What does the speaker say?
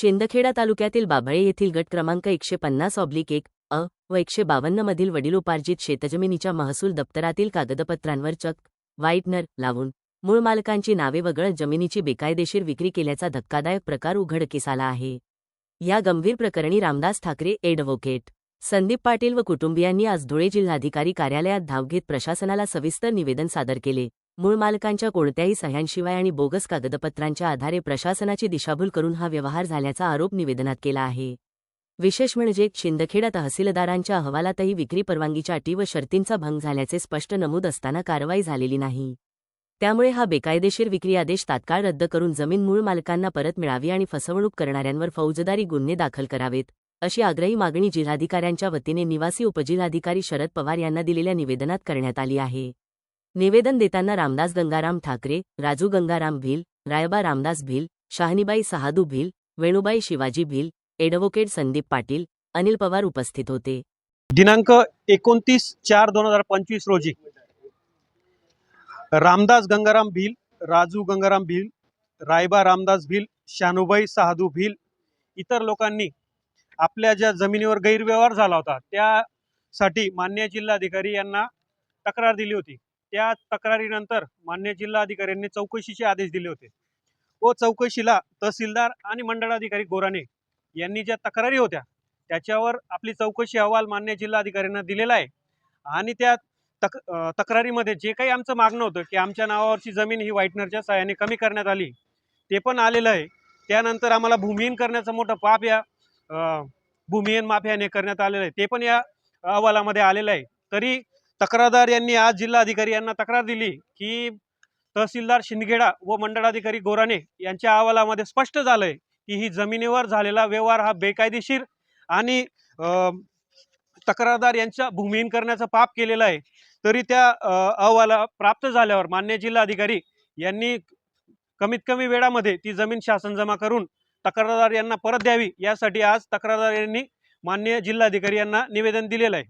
शिंदखेडा तालुक्यातील बाभळे येथील गट क्रमांक एकशे पन्नास ऑब्लिक एक अ व एकशे बावन्न मधील वडिलोपार्जित शेतजमिनीच्या महसूल दप्तरातील कागदपत्रांवर चक व्हाईटनर लावून मूळ मालकांची नावे वगळत जमिनीची बेकायदेशीर विक्री केल्याचा धक्कादायक प्रकार उघडकीस आला आहे. या गंभीर प्रकरणी रामदास ठाकरे एडव्होकेट संदीप पाटील व कुटुंबियांनी आज धुळे जिल्हाधिकारी कार्यालयात धाव घेत प्रशासनाला सविस्तर निवेदन सादर केले. मूळ मालकांच्या कोणत्याही सह्यांशिवाय आणि बोगस कागदपत्रांच्या आधारे प्रशासनाची दिशाभूल करून हा व्यवहार झाल्याचा आरोप निवेदनात केला आहे. विशेष म्हणजे शिंदखेडा तहसीलदारांच्या अहवालातही विक्री परवानगीच्या अटी व शर्तींचा भंग झाल्याचे स्पष्ट नमूद असताना कारवाई झालेली नाही. त्यामुळे हा बेकायदेशीर विक्री आदेश तात्काळ रद्द करून जमीन मूळ मालकांना परत मिळावी आणि फसवणूक करणाऱ्यांवर फौजदारी गुन्हे दाखल करावेत अशी आग्रही मागणी जिल्हाधिकाऱ्यांच्या वतीने निवासी उपजिल्हाधिकारी शरद पवार यांना दिलेल्या निवेदनात करण्यात आली आहे. निवेदन देताना रामदास गंगाराम ठाकरे राजू गंगाराम भिल रायबा रामदास भिल शाहनीबाई सहादू भिल वेणुबाई शिवाजी भिल एडव्होकेट संदीप पाटील अनिल पवार उपस्थित होते. दिनांक एकोणतीस चार दोन हजार पंचवीस रोजी रामदास गंगाराम भिल राजू गंगाराम भिल रायबा रामदास भिल शानुबाई सहादू भिल इतर लोकांनी आपल्या ज्या जमिनीवर गैरव्यवहार झाला होता त्यासाठी मान्य जिल्हाधिकारी यांना तक्रार दिली होती. त्या तक्रारीनंतर मान्य जिल्हाधिकाऱ्यांनी चौकशीचे आदेश दिले होते. व चौकशीला तहसीलदार आणि मंडळाधिकारी गोराणे यांनी ज्या तक्रारी होत्या त्याच्यावर आपली चौकशी अहवाल मान्य जिल्हाधिकाऱ्यांना दिलेला आहे. आणि त्या तक तक्रारीमध्ये जे काही आमचं मागणं होतं की आमच्या नावावरची जमीन ही व्हाईटनरच्या सहाय्याने कमी करण्यात आली ते पण आलेलं आहे. त्यानंतर आम्हाला भूमिहीन करण्याचं मोठं पाप या भूमिहीन माफियाने करण्यात आलेलं आहे. ते पण या अहवालामध्ये आलेलं आहे. तरी तक्रारदार यांनी आज जिल्हाधिकारी यांना तक्रार दिली की तहसीलदार शिंदखेडा व मंडळाधिकारी गोराणे यांच्या अहवालामध्ये स्पष्ट झालं आहे की ही जमिनीवर झालेला व्यवहार हा बेकायदेशीर आणि तक्रारदार यांच्या भूमिहीन करण्याचं पाप केलेलं आहे. तरी त्या अहवाला प्राप्त झाल्यावर मान्य जिल्हाधिकारी यांनी कमीत कमी वेळामध्ये ती जमीन शासन जमा करून तक्रारदार यांना परत द्यावी यासाठी आज तक्रारदार यांनी मान्य जिल्हाधिकारी यांना निवेदन दिलेलं आहे.